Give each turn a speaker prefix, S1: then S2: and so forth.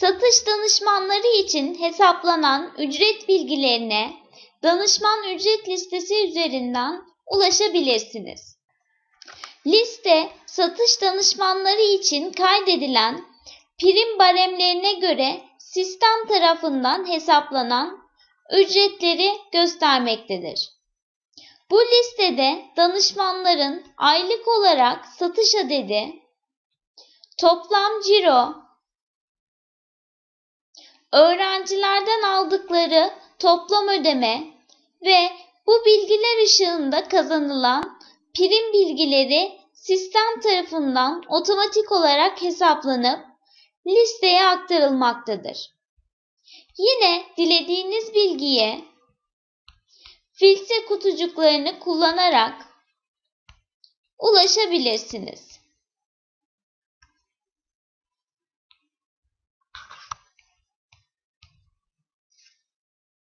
S1: Satış danışmanları için hesaplanan ücret bilgilerine danışman ücret listesi üzerinden ulaşabilirsiniz. Liste, satış danışmanları için kaydedilen prim baremlerine göre sistem tarafından hesaplanan ücretleri göstermektedir. Bu listede danışmanların aylık olarak satış adedi, toplam ciro, öğrencilerden aldıkları toplam ödeme ve bu bilgiler ışığında kazanılan prim bilgileri sistem tarafından otomatik olarak hesaplanıp listeye aktarılmaktadır. Yine dilediğiniz bilgiye filtre kutucuklarını kullanarak ulaşabilirsiniz.